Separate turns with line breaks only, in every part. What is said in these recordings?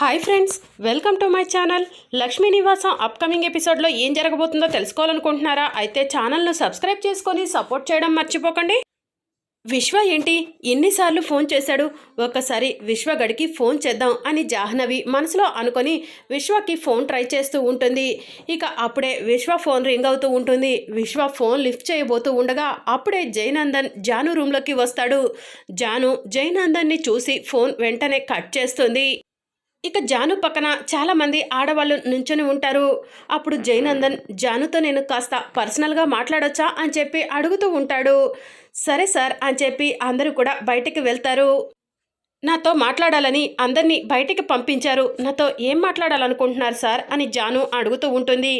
Hi friends welcome to my channel. Lakshmi Nivasam upcoming ఎపిసోడ్లో ఏం జరగబోతుందో తెలుసుకోవాలనుకుంటున్నారా? అయితే ఛానల్ను సబ్స్క్రైబ్ చేసుకొని సపోర్ట్ చేయడం మర్చిపోకండి. విశ్వ ఏంటి? ఎన్నిసార్లు ఫోన్ చేశాడు? ఒక్కసారి విశ్వగడికి ఫోన్ చేద్దాం అని జాహ్నవి మనసులో అనుకొని విశ్వకి ఫోన్ ట్రై చేస్తూ ఉంటుంది. ఇక అప్పుడే విశ్వ ఫోన్ రింగ్ అవుతూ ఉంటుంది. విశ్వ ఫోన్ లిఫ్ట్ చేయబోతూ ఉండగా అప్పుడే జయనందన్ జాను రూమ్లోకి వస్తాడు. జాను జయనందన్ని చూసి ఫోన్ వెంటనే కట్ చేస్తుంది. ఇక జాను పక్కన చాలామంది ఆడవాళ్ళు నుంచొని ఉంటారు. అప్పుడు జయనందన్ జానుతో నేను కాస్త పర్సనల్గా మాట్లాడొచ్చా అని చెప్పి అడుగుతూ ఉంటాడు. సరే సార్ అని చెప్పి అందరూ కూడా బయటికి వెళ్తారు. నాతో మాట్లాడాలని అందరినీ బయటికి పంపించారు. నాతో ఏం మాట్లాడాలనుకుంటున్నారు సార్ అని జాను అడుగుతూ ఉంటుంది.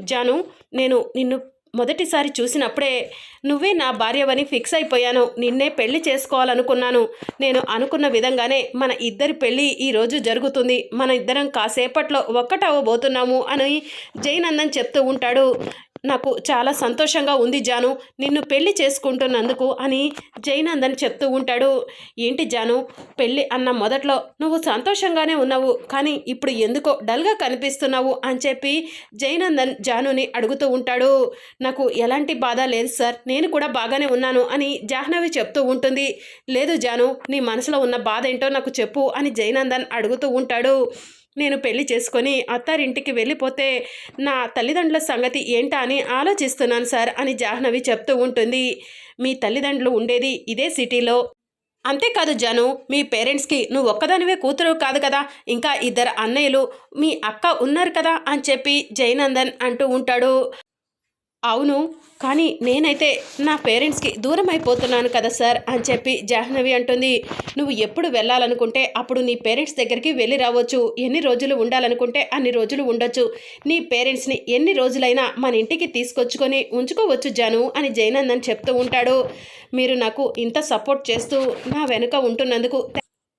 జాను నేను నిన్ను మొదటిసారి చూసినప్పుడే నువ్వే నా భార్యవని ఫిక్స్ అయిపోయాను. నిన్నే పెళ్ళి చేసుకోవాలనుకున్నాను. నేను అనుకున్న విధంగానే మన ఇద్దరి పెళ్ళి ఈరోజు జరుగుతుంది. మన ఇద్దరం కాసేపట్లో ఒక్కటవ్వబోతున్నాము అని జయనందన్ చెప్తూ ఉంటాడు. నాకు చాలా సంతోషంగా ఉంది జాను. నిన్ను పెళ్ళి చేసుకుంటున్నందుకు అని జైనందన్ చెప్తూ ఉంటాడు. ఏంటి జాను? పెళ్ళి అన్న మొదట్లో నువ్వు సంతోషంగానే ఉన్నావు. కానీ ఇప్పుడు ఎందుకో డల్గా కనిపిస్తున్నావు అని చెప్పి జైనందన్ జానుని అడుగుతూ ఉంటాడు. నాకు ఎలాంటి బాధ లేదు సార్. నేను కూడా బాగానే ఉన్నాను అని జాహ్నవి చెప్తూ ఉంటుంది. లేదు జాను నీ మనసులో ఉన్న బాధ ఏంటో నాకు చెప్పు అని జైనందన్ అడుగుతూ ఉంటాడు. నేను పెళ్ళి చేసుకొని అత్తారింటికి వెళ్ళిపోతే నా తల్లిదండ్రుల సంగతి ఏంటా అని ఆలోచిస్తున్నాను సార్ అని జాహ్నవి చెప్తూ ఉంటుంది. మీ తల్లిదండ్రులు ఉండేది ఇదే సిటీలో. అంతేకాదు జను మీ పేరెంట్స్కి నువ్వు ఒక్కదానివే కూతురు కాదు కదా ఇంకా ఇద్దరు అన్నయ్యలు మీ అక్క ఉన్నారు కదా అని చెప్పి జయనందన్ అంటూ ఉంటాడు. అవును కానీ నేనైతే నా పేరెంట్స్కి దూరం అయిపోతున్నాను కదా సార్ అని చెప్పి జాహ్నవి అంటుంది. నువ్వు ఎప్పుడు వెళ్ళాలనుకుంటే అప్పుడు నీ పేరెంట్స్ దగ్గరికి వెళ్ళి రావచ్చు. ఎన్ని రోజులు ఉండాలనుకుంటే అన్ని రోజులు ఉండొచ్చు. నీ పేరెంట్స్ని ఎన్ని రోజులైనా మన ఇంటికి తీసుకొచ్చుకొని ఉంచుకోవచ్చు జాను అని జయనందన్ చెప్తూ ఉంటాడు. మీరు నాకు ఇంత సపోర్ట్ చేస్తూ నా వెనుక ఉంటున్నందుకు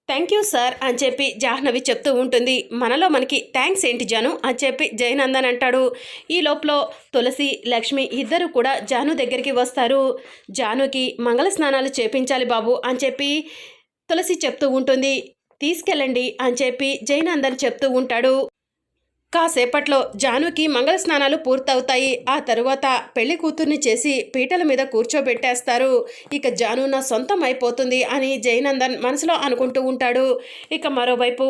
థ్యాంక్ యూ సార్ అని చెప్పి జాహ్నవి చెప్తూ ఉంటుంది. మనలో మనకి థ్యాంక్స్ ఏంటి జాను? అని చెప్పి జయనందన్ అంటాడు. ఈ లోపల తులసి లక్ష్మి ఇద్దరు కూడా జాను దగ్గరికి వస్తారు. జానుకి మంగళ స్నానాలు చేపించాలి బాబు అని చెప్పి తులసి చెప్తూ ఉంటుంది. తీసుకెళ్ళండి అని చెప్పి జయనందన్ చెప్తూ ఉంటాడు. కాసేపట్లో జానుకి మంగళ స్నానాలు పూర్తవుతాయి. ఆ తరువాత పెళ్ళి కూతుర్ని చేసి పీటల మీద కూర్చోబెట్టేస్తారు. ఇక జాను నా సొంతం అయిపోతుంది అని జయనందన్ మనసులో అనుకుంటూ ఉంటాడు. ఇక మరోవైపు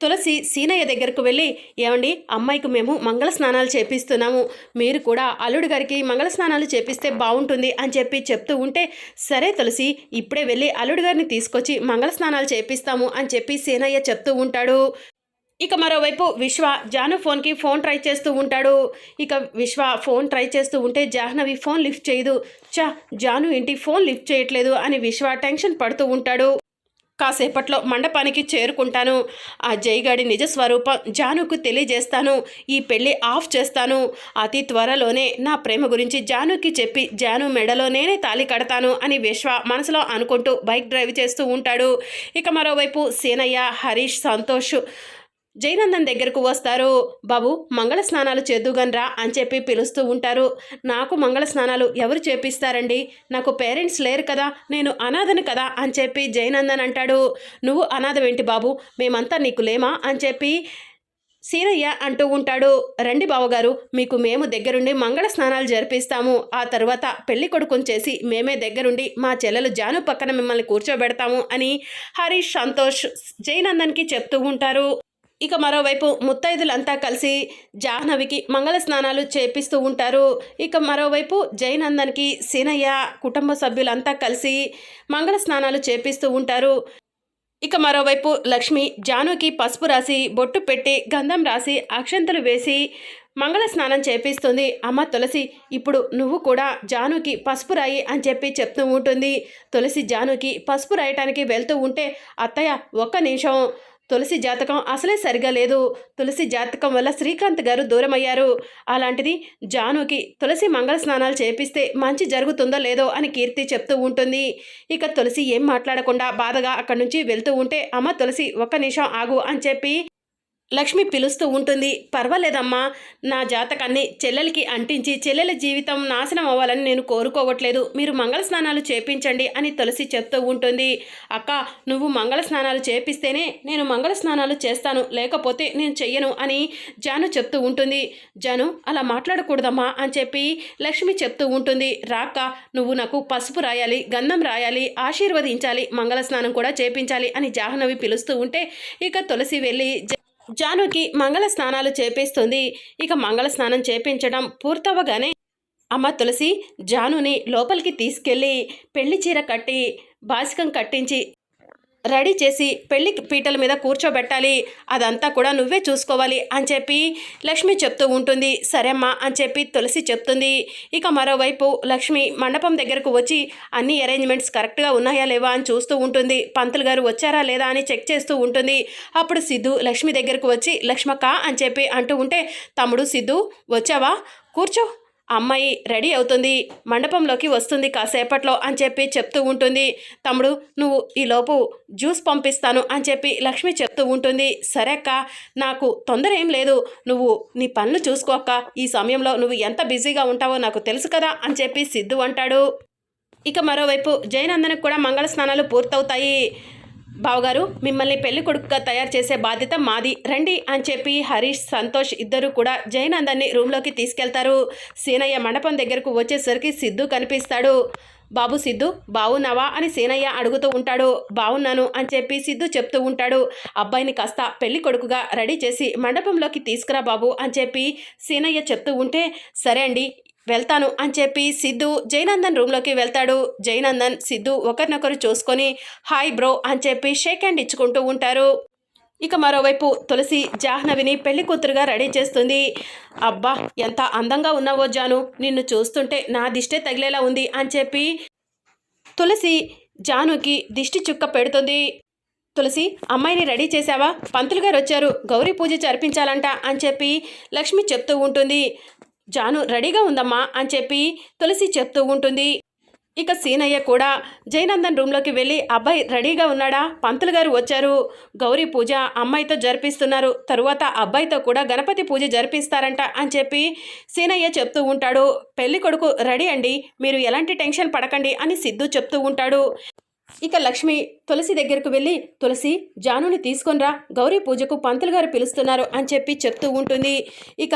తులసి సీనయ్య దగ్గరకు వెళ్ళి ఏమండి అమ్మాయికి మేము మంగళ స్నానాలు చేపిస్తున్నాము. మీరు కూడా అల్లుడు గారికి మంగళ స్నానాలు చేపిస్తే బాగుంటుంది అని చెప్పి చెప్తూ ఉంటే సరే తులసి ఇప్పుడే వెళ్ళి అల్లుడు గారిని తీసుకొచ్చి మంగళ స్నానాలు చేపిస్తాము అని చెప్పి సీనయ్య చెప్తూ ఉంటాడు. ఇక మరోవైపు విశ్వ జాను ఫోన్కి ఫోన్ ట్రై చేస్తూ ఉంటాడు. ఇక విశ్వ ఫోన్ ట్రై చేస్తూ ఉంటే జాహ్నవి ఫోన్ లిఫ్ట్ చేయదు. చా జాను ఏంటి ఫోన్ లిఫ్ట్ చేయట్లేదు అని విశ్వ టెన్షన్ పడుతూ ఉంటాడు. కాసేపట్లో మండపానికి చేరుకుంటాను. ఆ జైగాడి నిజ స్వరూపం జానుకు తెలియజేస్తాను. ఈ పెళ్ళి ఆఫ్ చేస్తాను. అతి త్వరలోనే నా ప్రేమ గురించి జానుకి చెప్పి జాను మెడలో నేనే తాళి కడతాను అని విశ్వ మనసులో అనుకుంటూ బైక్ డ్రైవ్ చేస్తూ ఉంటాడు. ఇక మరోవైపు సీనయ్య హరీష్ సంతోష్ జయనందన్ దగ్గరకు వస్తారు. బాబు మంగళ స్నానాలు చేద్దుగనరా అని చెప్పి పిలుస్తూ ఉంటారు. నాకు మంగళ స్నానాలు ఎవరు చేపిస్తారండి? నాకు పేరెంట్స్ లేరు కదా నేను అనాథను కదా అని చెప్పి జయనందన్ అంటాడు. నువ్వు అనాథమేంటి బాబు? మేమంతా నీకు లేమా? అని చెప్పి సీనయ్య అంటూ ఉంటాడు. రండి బావగారు మీకు మేము దగ్గరుండి మంగళ స్నానాలు జరిపిస్తాము. ఆ తర్వాత పెళ్ళి కొడుకుని చేసి మేమే దగ్గరుండి మా చెల్లెలు జాను పక్కన మిమ్మల్ని కూర్చోబెడతాము అని హరీష్ సంతోష్ జయనందన్కి చెప్తూ ఉంటారు. ఇక మరోవైపు ముత్తైదులంతా కలిసి జాహ్నవికి మంగళ స్నానాలు చేపిస్తూ ఉంటారు. ఇక మరోవైపు జయనందన్కి సీనయ్య కుటుంబ సభ్యులంతా కలిసి మంగళ స్నానాలు చేపిస్తూ ఉంటారు. ఇక మరోవైపు లక్ష్మి జానుకి పసుపు రాసి బొట్టు పెట్టి గంధం రాసి అక్షంతలు వేసి మంగళ స్నానం చేపిస్తుంది. అమ్మ తులసి ఇప్పుడు నువ్వు కూడా జానుకి పసుపు రాయి అని చెప్పి చెప్తూ ఉంటుంది. తులసి జానుకి పసుపు రాయటానికి వెళ్తూ ఉంటే అత్తయ్య ఒక్క నిమిషం. తులసి జాతకం అసలే సరిగా లేదు. తులసి జాతకం వల్ల శ్రీకాంత్ గారు దూరమయ్యారు. అలాంటిది జానుకి తులసి మంగళ స్నానాలు చేపిస్తే మంచి జరుగుతుందో లేదో అని కీర్తి చెప్తూ ఉంటుంది. ఇక తులసి ఏం మాట్లాడకుండా బాధగా అక్కడి నుంచి వెళ్తూ ఉంటే అమ్మ తులసి ఒక్క నిమిషం ఆగు అని చెప్పి లక్ష్మి పిలుస్తూ ఉంటుంది. పర్వాలేదమ్మా. నా జాతకాన్ని చెల్లెలకి అంటించి చెల్లెల జీవితం నాశనం అవ్వాలని నేను కోరుకోవట్లేదు. మీరు మంగళ స్నానాలు చేపించండి అని తులసి చెప్తూ ఉంటుంది. అక్క నువ్వు మంగళ స్నానాలు చేపిస్తేనే నేను మంగళ స్నానాలు చేస్తాను. లేకపోతే నేను చెయ్యను అని జాను చెప్తూ ఉంటుంది. జాను అలా మాట్లాడకూడదమ్మా అని చెప్పి లక్ష్మి చెప్తూ ఉంటుంది. రాక్క నువ్వు నాకు పసుపు రాయాలి గంధం రాయాలి ఆశీర్వదించాలి మంగళ స్నానం కూడా చేపించాలి అని జాహ్నవి పిలుస్తూ ఉంటే ఇక తులసి వెళ్ళి జానుకి మంగళ స్నానాలు చేపిస్తుంది. ఇక మంగళ స్నానం చేపించడం పూర్తవగానే అమ్మ తులసి జానుని లోపలికి తీసుకెళ్ళి పెళ్ళి చీర కట్టి బాసికం కట్టించి రెడీ చేసి పెళ్ళి పీటల మీద కూర్చోబెట్టాలి. అదంతా కూడా నువ్వే చూసుకోవాలి అని చెప్పి లక్ష్మి చెప్తూ ఉంటుంది. సరేమ్మా అని చెప్పి తులసి చెప్తుంది. ఇక మరోవైపు లక్ష్మి మండపం దగ్గరకు వచ్చి అన్ని అరేంజ్మెంట్స్ కరెక్ట్గా ఉన్నాయా లేవా? అని చూస్తూ ఉంటుంది. పంతులు గారు వచ్చారా లేదా? అని చెక్ చేస్తూ ఉంటుంది. అప్పుడు సిద్ధు లక్ష్మి దగ్గరకు వచ్చి లక్ష్మక్క అని చెప్పి అంటూ ఉంటే తమ్ముడు సిద్ధు వచ్చావా? కూర్చో. అమ్మాయి రెడీ అవుతుంది మండపంలోకి వస్తుంది కాసేపట్లో అని చెప్పి చెప్తూ ఉంటుంది. తమ్ముడు నువ్వు ఈలోపు జ్యూస్ పంపిస్తాను అని చెప్పి లక్ష్మి చెప్తూ ఉంటుంది. సరే అక్క నాకు తొందర ఏం లేదు. నువ్వు నీ పనులు చూసుకో అక్క. ఈ సమయంలో నువ్వు ఎంత బిజీగా ఉంటావో నాకు తెలుసు కదా అని చెప్పి సిద్ధు అంటాడు. ఇక మరోవైపు జయనందనకు కూడా మంగళ స్నానాలు పూర్తవుతాయి. బావగారు మిమ్మల్ని పెళ్ళి కొడుకుగా తయారు చేసే బాధ్యత మాది. రండి అని చెప్పి హరీష్ సంతోష్ ఇద్దరు కూడా జయనందాన్ని రూమ్లోకి తీసుకెళ్తారు. సీనయ్య మండపం దగ్గరకు వచ్చేసరికి సిద్ధు కనిపిస్తాడు. బాబు సిద్ధు బావున్నావా? అని సీనయ్య అడుగుతూ ఉంటాడు. బావున్నాను అని చెప్పి సిద్ధు చెప్తూ ఉంటాడు. అబ్బాయిని కాస్త పెళ్ళి కొడుకుగా రెడీ చేసి మండపంలోకి తీసుకురా బాబు అని చెప్పి సీనయ్య చెప్తూ ఉంటే సరే అండి వెళ్తాను అని చెప్పి సిద్ధు జయనందన్ రూమ్లోకి వెళ్తాడు. జయనందన్ సిద్ధు ఒకరినొకరు చూసుకొని హాయ్ బ్రో అని చెప్పి షేక్ హ్యాండ్ ఇచ్చుకుంటూ ఉంటారు. ఇక మరోవైపు తులసి జాహ్నవిని పెళ్ళి కూతురుగా రెడీ చేస్తుంది. అబ్బా ఎంత అందంగా ఉన్నావో జాను నిన్ను చూస్తుంటే నా దిష్టే తగిలేలా ఉంది అని చెప్పి తులసి జానుకి దిష్టి చుక్క పెడుతుంది. తులసి అమ్మాయిని రెడీ చేశావా? పంతులు గారు వచ్చారు గౌరీ పూజ జరిపించాలంట అని చెప్పి లక్ష్మి చెప్తూ ఉంటుంది. జాను రెడీగా ఉందమ్మా అని చెప్పి తులసి చెప్తూ ఉంటుంది. ఇక సీనయ్య కూడా జయనందన్ రూమ్లోకి వెళ్ళి అబ్బాయి రెడీగా ఉన్నాడా? పంతులు గారు వచ్చారు. గౌరీ పూజ అమ్మాయితో జరిపిస్తున్నారు. తరువాత అబ్బాయితో కూడా గణపతి పూజ జరిపిస్తారంట అని చెప్పి సీనయ్య చెప్తూ ఉంటాడు. పెళ్ళి కొడుకు రెడీ అండి. మీరు ఎలాంటి టెన్షన్ పడకండి అని సిద్ధు చెప్తూ ఉంటాడు. ఇక లక్ష్మి తులసి దగ్గరకు వెళ్ళి తులసి జానుని తీసుకొనిరా. గౌరీ పూజకు పంతులు గారు పిలుస్తున్నారు అని చెప్పి చెప్తూ ఉంటుంది. ఇక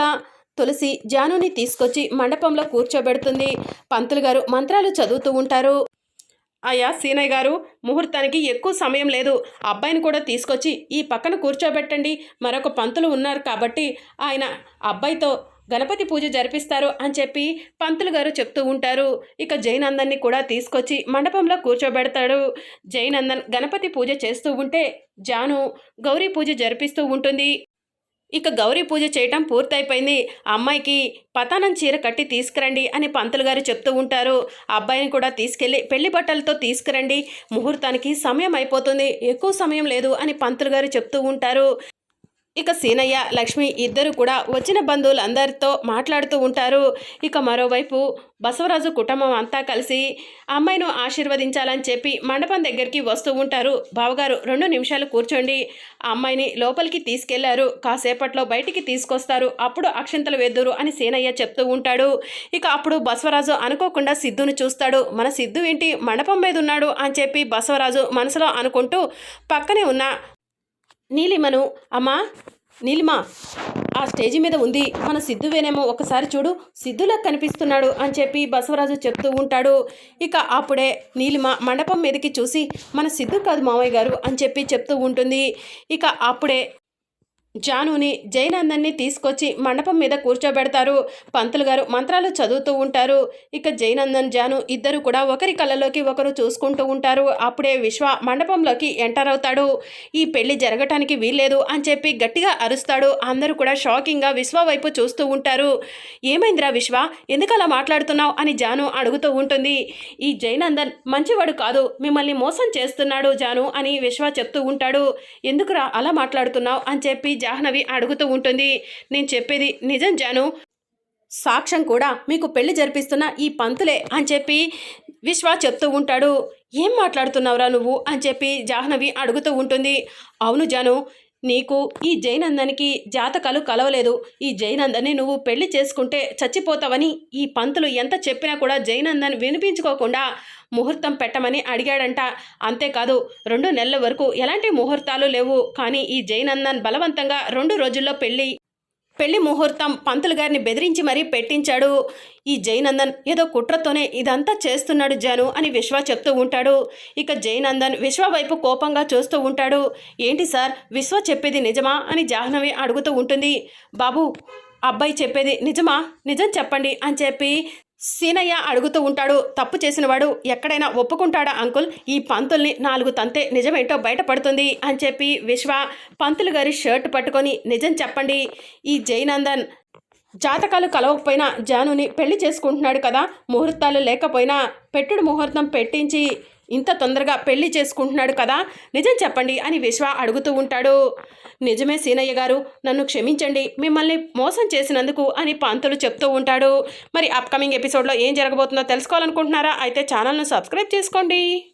తులసి జానుని తీసుకొచ్చి మండపంలో కూర్చోబెడుతుంది. పంతులు గారు మంత్రాలు చదువుతూ ఉంటారు. అయ్యా సీనయ్య గారు ముహూర్తానికి ఎక్కువ సమయం లేదు. అబ్బాయిని కూడా తీసుకొచ్చి ఈ పక్కన కూర్చోబెట్టండి. మరొక పంతులు ఉన్నారు కాబట్టి ఆయన అబ్బాయితో గణపతి పూజ జరిపిస్తారు అని చెప్పి పంతులు గారు చెప్తూ ఉంటారు. ఇక జైనందన్ని కూడా తీసుకొచ్చి మండపంలో కూర్చోబెడతాడు. జైనందన్ గణపతి పూజ చేస్తూ ఉంటే జాను గౌరీ పూజ జరిపిస్తూ ఉంటుంది. ఇక గౌరీ పూజ చేయటం పూర్తయిపోయింది. అమ్మాయికి పతానం చీర కట్టి తీసుకురండి అని పంతులు గారు చెప్తూ ఉంటారు. అబ్బాయిని కూడా తీసుకెళ్ళి పెళ్ళి బట్టలతో తీసుకురండి. ముహూర్తానికి సమయం అయిపోతుంది. ఎక్కువ సమయం లేదు అని పంతులు గారు చెప్తూ ఉంటారు. ఇక సీనయ్య లక్ష్మి ఇద్దరు కూడా వచ్చిన బంధువులందరితో మాట్లాడుతూ ఉంటారు. ఇక మరోవైపు బసవరాజు కుటుంబం అంతా కలిసి అమ్మాయిను ఆశీర్వదించాలని చెప్పి మండపం దగ్గరికి వస్తూ ఉంటారు. బావగారు రెండు నిమిషాలు కూర్చోండి. అమ్మాయిని లోపలికి తీసుకెళ్ళారు. కాసేపట్లో బయటికి తీసుకొస్తారు. అప్పుడు అక్షంతలు వేద్దురు అని సీనయ్య చెప్తూ ఉంటాడు. ఇక అప్పుడు బసవరాజు అనుకోకుండా సిద్ధును చూస్తాడు. మన సిద్ధు ఏంటి? మండపం మీద ఉన్నాడు అని చెప్పి బసవరాజు మనసులో అనుకుంటూ పక్కనే ఉన్న నీలిమను అమ్మా నీలిమ. ఆ స్టేజి మీద ఉంది. మన సిద్ధువేనేమో ఒకసారి చూడు సిద్ధులా కనిపిస్తున్నాడు అని చెప్పి బసవరాజు చెప్తూ ఉంటాడు. ఇక అప్పుడే నీలిమ మండపం మీదకి చూసి మన సిద్ధు కాదు మామయ్య గారు అని చెప్పి చెప్తూ ఉంటుంది. ఇక అప్పుడే జానుని జైనందన్ని తీసుకొచ్చి మండపం మీద కూర్చోబెడతారు. పంతులు గారు మంత్రాలు చదువుతూ ఉంటారు. ఇక జైనందన్ జాను ఇద్దరు కూడా ఒకరి కళ్ళలోకి ఒకరు చూసుకుంటూ ఉంటారు. అప్పుడే విశ్వ మండపంలోకి ఎంటర్ అవుతాడు. ఈ పెళ్ళి జరగటానికి వీల్లేదు అని చెప్పి గట్టిగా అరుస్తాడు. అందరూ కూడా షాకింగ్గా విశ్వ వైపు చూస్తూ ఉంటారు. ఏమైందిరా విశ్వ? ఎందుకు అలా మాట్లాడుతున్నావు? అని జాను అడుగుతూ ఉంటుంది. ఈ జైనందన్ మంచివాడు కాదు మిమ్మల్ని మోసం చేస్తున్నాడు జాను అని విశ్వ చెప్తూ ఉంటాడు. ఎందుకురా అలా మాట్లాడుతున్నావు? అని చెప్పి జాహ్నవి అడుగుతూ ఉంటుంది. నేను చెప్పేది నిజం జాను. సాక్ష్యం కూడా మీకు పెళ్ళి జరిపిస్తున్న ఈ పంతులే అని చెప్పి విశ్వ చెప్తూ ఉంటాడు. ఏం మాట్లాడుతున్నావురా నువ్వు అని చెప్పి జాహ్నవి అడుగుతూ ఉంటుంది. అవును జాను. నీకు ఈ జైనందనికి జాతకాలు కలవలేదు. ఈ జైనందని నువ్వు పెళ్ళి చేసుకుంటే చచ్చిపోతావని ఈ పంతులు ఎంత చెప్పినా కూడా జైనందన్ వినిపించుకోకుండా ముహూర్తం పెట్టమని అడిగాడంట. అంతేకాదు రెండు నెలల వరకు ఎలాంటి ముహూర్తాలు లేవు. కానీ ఈ జైనందన్ బలవంతంగా రెండు రోజుల్లో పెళ్ళి పెళ్ళి ముహూర్తం పంతులు గారిని బెదిరించి మరీ పెట్టించాడు. ఈ జైనందన్ ఏదో కుట్రతోనే ఇదంతా చేస్తున్నాడు జాను అని విశ్వ చెప్తూ ఉంటాడు. ఇక జైనందన్ విశ్వ వైపు కోపంగా చూస్తూ ఉంటాడు. ఏంటి సార్ విశ్వ చెప్పేది నిజమా అని జాహ్నవి అడుగుతూ ఉంటుంది. బాబు అబ్బాయి చెప్పేది నిజమా? నిజం చెప్పండి అని చెప్పి సీనయ్య అడుగుతూ ఉంటాడు తప్పు చేసినవాడు ఎక్కడైనా ఒప్పుకుంటాడా అంకుల్? ఈ పంతుల్ని నాలుగు తంతే నిజమేంటో బయటపడుతుంది అని చెప్పి విశ్వ పంతులు గారి షర్ట్ పట్టుకొని నిజం చెప్పండి. ఈ జైనందన్ జాతకాలు కలవకపోయినా జానుని పెళ్ళి చేసుకుంటున్నాడు కదా ముహూర్తాలు లేకపోయినా పెట్టుడు ముహూర్తం పెట్టించి ఇంత తొందరగా పెళ్ళి చేసుకుంటున్నాడు కదా? నిజం చెప్పండి అని విశ్వ అడుగుతూ ఉంటాడు. నిజమే సీనయ్య గారు నన్ను క్షమించండి మిమ్మల్ని మోసం చేసినందుకు అని పంతులు చెప్తూ ఉంటాడు. మరి అప్కమింగ్ ఎపిసోడ్లో ఏం జరగబోతుందో తెలుసుకోవాలనుకుంటున్నారా? అయితే ఛానల్ను సబ్స్క్రైబ్ చేసుకోండి.